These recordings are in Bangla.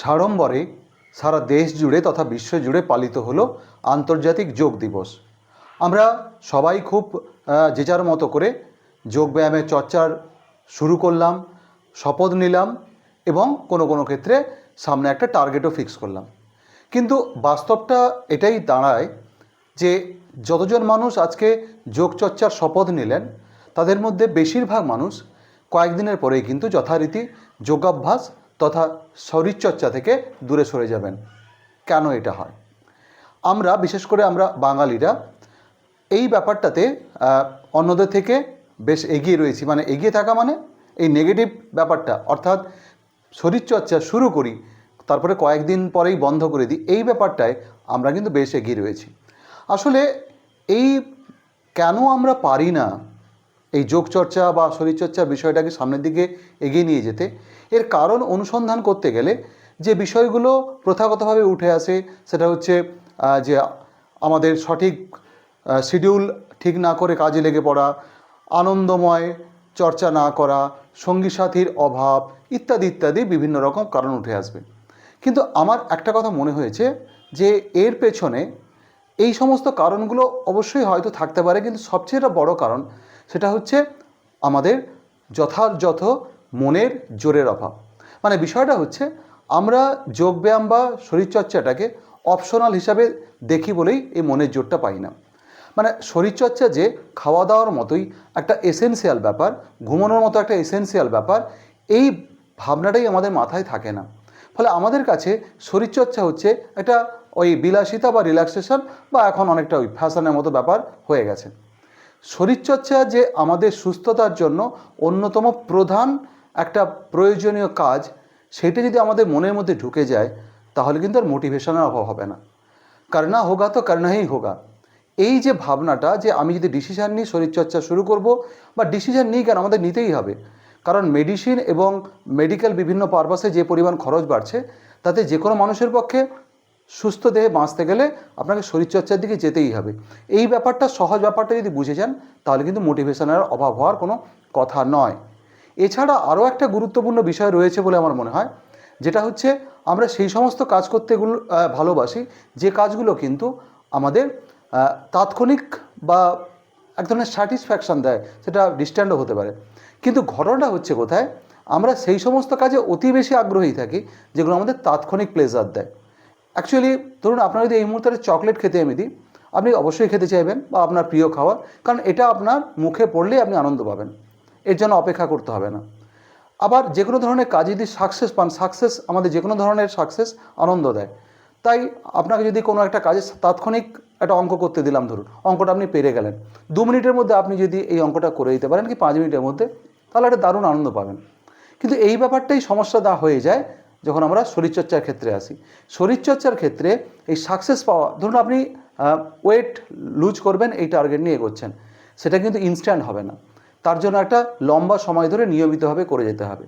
সাড়ম্বরে সারা দেশ জুড়ে তথা বিশ্ব জুড়ে পালিত হলো আন্তর্জাতিক যোগ দিবস। আমরা সবাই খুব যে যার মতো করে যোগব্যায়ামের চর্চার শুরু করলাম, শপথ নিলাম এবং কোনো কোনো ক্ষেত্রে সামনে একটা টার্গেটও ফিক্স করলাম। কিন্তু বাস্তবটা এটাই দাঁড়ায় যে যতজন মানুষ আজকে যোগচর্চার শপথ নিলেন, তাদের মধ্যে বেশিরভাগ মানুষ কয়েকদিনের পরেই কিন্তু যথারীতি যোগাভ্যাস তথা শরীরচর্চা থেকে দূরে সরে যাবেন। কেন এটা হয়? আমরা, বিশেষ করে আমরা বাঙালিরা, এই ব্যাপারটাতে অন্যদের থেকে বেশ এগিয়ে রয়েছি। মানে এগিয়ে থাকা মানে এই নেগেটিভ ব্যাপারটা, অর্থাৎ শরীরচর্চা শুরু করি, তারপরে কয়েকদিন পরেই বন্ধ করে দিই, এই ব্যাপারটায় আমরা কিন্তু বেশ এগিয়ে রয়েছি। আসলে এই কেন আমরা পারি না এই যোগচর্চা বা শরীরচর্চা বিষয়টাকে সামনের দিকে এগিয়ে নিয়ে যেতে। এর কারণ অনুসন্ধান করতে গেলে যে বিষয়গুলো প্রথাগতভাবে উঠে আসে, সেটা হচ্ছে যে আমাদের সঠিক শিডিউল ঠিক না করে কাজে লেগে পড়া, আনন্দময় চর্চা না করা, সঙ্গী সাথীর অভাব ইত্যাদি ইত্যাদি বিভিন্ন রকম কারণ উঠে আসবে। কিন্তু আমার একটা কথা মনে হয়েছে যে এর পেছনে এই সমস্ত কারণগুলো অবশ্যই হয়তো থাকতে পারে, কিন্তু সবচেয়ে বড় কারণ সেটা হচ্ছে আমাদের যথাযথ মনের জোরের অভাব। মানে বিষয়টা হচ্ছে আমরা যোগব্যায়াম বা শরীরচর্চাটাকে অপশনাল হিসাবে দেখি বলেই এই মনের জোরটা পাই না। মানে শরীরচর্চা যে খাওয়া দাওয়ার মতোই একটা এসেনশিয়াল ব্যাপার, ঘুমানোর মতো একটা এসেনশিয়াল ব্যাপার, এই ভাবনাটাই আমাদের মাথায় থাকে না। ফলে আমাদের কাছে শরীরচর্চা হচ্ছে একটা ওই বিলাসিতা বা রিল্যাক্সেশন বা এখন অনেকটা ওই ফ্যাশনের মতো ব্যাপার হয়ে গেছে। শরীরচর্চা যে আমাদের সুস্থতার জন্য অন্যতম প্রধান একটা প্রয়োজনীয় কাজ, সেটা যদি আমাদের মনের মধ্যে ঢুকে যায়, তাহলে কিন্তু আর মোটিভেশনের অভাব হবে না। করনা হোগা তো করনাই হোগা। এই যে ভাবনাটা যে আমি যদি ডিসিশান নিই শরীরচর্চা শুরু করব বা ডিসিশান নিই কেন আমাদের নিতেই হবে, কারণ মেডিসিন এবং মেডিকেল বিভিন্ন পারপাসে যে পরিমাণ খরচ বাড়ছে, তাতে যে কোনো মানুষের পক্ষে সুস্থ দেহে বাঁচতে গেলে আপনাকে শরীরচর্চার দিকে যেতেই হবে। এই ব্যাপারটা, সহজ ব্যাপারটা যদি বুঝে যান, তাহলে কিন্তু মোটিভেশনের অভাব হওয়ার কোনো কথা নয়। এছাড়া আরও একটা গুরুত্বপূর্ণ বিষয় রয়েছে বলে আমার মনে হয়, যেটা হচ্ছে আমরা সেই সমস্ত কাজ করতে ভালোবাসি, যে কাজগুলো কিন্তু আমাদের তাৎক্ষণিক বা এক ধরনের স্যাটিসফ্যাকশান দেয়, সেটা ডিস্ট্যান্ডও হতে পারে। কিন্তু ঘটনাটা হচ্ছে কোথায়? আমরা সেই সমস্ত কাজে অতি বেশি আগ্রহী থাকি, যেগুলো আমাদের তাৎক্ষণিক প্লেজার দেয়। অ্যাকচুয়ালি ধরুন আপনার যদি এই মুহূর্তে চকলেট খেতে আমি দিই, আপনি অবশ্যই খেতে চাইবেন বা আপনার প্রিয় খাবার কারণ এটা আপনার মুখে পড়লেই আপনি আনন্দ পাবেন। এর জন্য অপেক্ষা করতে হবে না। আবার যে কোনো ধরনের কাজে যদি সাকসেস পান সাকসেস আমাদের যে কোনো ধরনের সাকসেস আনন্দ দেয়। তাই আপনাকে যদি কোনো একটা কাজে তাৎক্ষণিক একটা অঙ্ক করতে দিলাম ধরুন, অঙ্কটা আপনি পেরে গেলেন। দু মিনিটের মধ্যে আপনি যদি এই অঙ্কটা করে দিতে পারেন কি পাঁচ মিনিটের মধ্যে, তাহলে একটা দারুণ আনন্দ পাবেন। কিন্তু এই ব্যাপারটাই সমস্যা দা হয়ে যায় যখন আমরা শরীরচর্চার ক্ষেত্রে আসি, শরীরচর্চার ক্ষেত্রে এই সাকসেস পাওয়া, ধরুন আপনি ওয়েট লুজ করবেন, এই টার্গেট নিয়ে এগোচ্ছেন, সেটা কিন্তু ইনস্ট্যান্ট হবে না। তার জন্য একটা লম্বা সময় ধরে নিয়মিতভাবে করে যেতে হবে।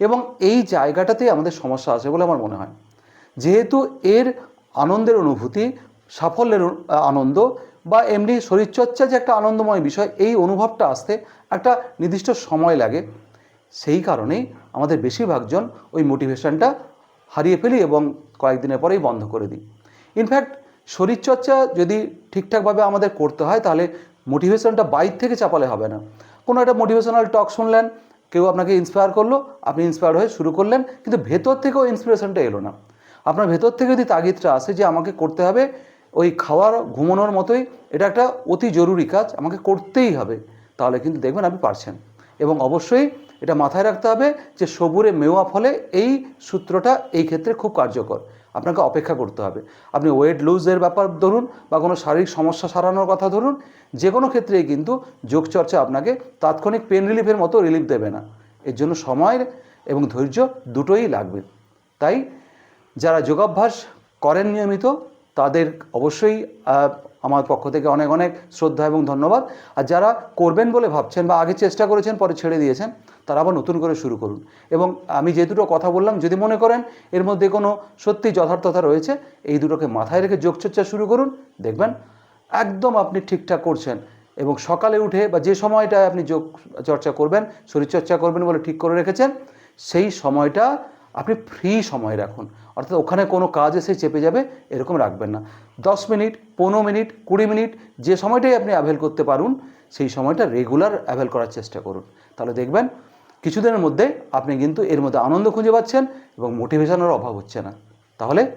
এবং এই জায়গাটাতেই আমাদের সমস্যা আছে বলে আমার মনে হয়। যেহেতু এর আনন্দের অনুভূতি, সাফল্যের আনন্দ বা এমনি শরীরচর্চা যে একটা আনন্দময় বিষয়, এই অনুভবটা আসতে একটা নির্দিষ্ট সময় লাগে। সেই কারণেই আমাদের বেশিরভাগজন ওই মোটিভেশনটা হারিয়ে ফেলি এবং কয়েকদিনের পরেই বন্ধ করে দিই। ইনফ্যাক্ট শরীরচর্চা যদি ঠিকঠাকভাবে আমাদের করতে হয়, তাহলে মোটিভেশনটা বাইর থেকে চাপালে হবে না। কোনো একটা মোটিভেশনাল টক শুনলেন, কেউ আপনাকে ইন্সপায়ার করল, আপনি ইন্সপায়ার হয়ে শুরু করলেন, কিন্তু ভেতর থেকেও ইন্সপিরেশনটা এলো না। আপনার ভেতর থেকে যদি তাগিদটা আসে যে আমাকে করতে হবে, ওই খাওয়ার, ঘুমানোর মতোই এটা একটা অতি জরুরি কাজ, আমাকে করতেই হবে। তাহলে কিন্তু দেখবেন আপনি পারছেন। এবং অবশ্যই এটা মাথায় রাখতে হবে যে সবুরে মেওয়া ফলে এই সূত্রটা এই ক্ষেত্রে খুব কার্যকর। আপনাকে অপেক্ষা করতে হবে। আপনি ওয়েট লুজের ব্যাপার ধরুন বা কোনো শারীরিক সমস্যা সারানোর কথা ধরুন, যে কোনো ক্ষেত্রেই কিন্তু যোগচর্চা আপনাকে তাৎক্ষণিক পেন রিলিফের মতো রিলিফ দেবে না। এর জন্য সময় এবং ধৈর্য দুটোই লাগবে। তাই যারা যোগাভ্যাস করেন নিয়মিত, তাদের অবশ্যই আমার পক্ষ থেকে অনেক অনেক শ্রদ্ধা এবং ধন্যবাদ। আর যারা করবেন বলে ভাবছেন বা আগে চেষ্টা করেছেন, পরে ছেড়ে দিয়েছেন, তারা আবার নতুন করে শুরু করুন। এবং আমি যে দুটো কথা বললাম, যদি মনে করেন এর মধ্যে কোনো সত্যি যথার্থতা রয়েছে, এই দুটোকে মাথায় রেখে যোগচর্চা শুরু করুন। দেখবেন একদম আপনি ঠিকঠাক করছেন এবং সকালে উঠে বা যে সময়টায় আপনি যোগ চর্চা করবেন, শরীরচর্চা করবেন বলে ঠিক করে রেখেছেন, সেই সময়টা আপনি ফ্রি সময় রাখুন। অর্থাৎ ওখানে কোনো কাজ এসে চেপে যাবে, এরকম রাখবেন না। দশ মিনিট, পনেরো মিনিট, কুড়ি মিনিট, যে সময়টাই আপনি অ্যাভেল করতে পারুন, সেই সময়টা রেগুলার অ্যাভেল করার চেষ্টা করুন। তাহলে দেখবেন, কিছুদিনের মধ্যে আপনি কিন্তু এর মধ্যে আনন্দ খুঁজে পাচ্ছেন এবং মোটিভেশনের অভাব হচ্ছে না। তাহলে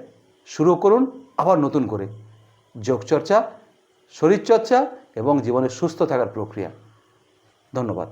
শুরু করুন, আবার নতুন করে। যোগচর্চা, শরীরচর্চা এবং জীবনের সুস্থ থাকার প্রক্রিয়া। ধন্যবাদ।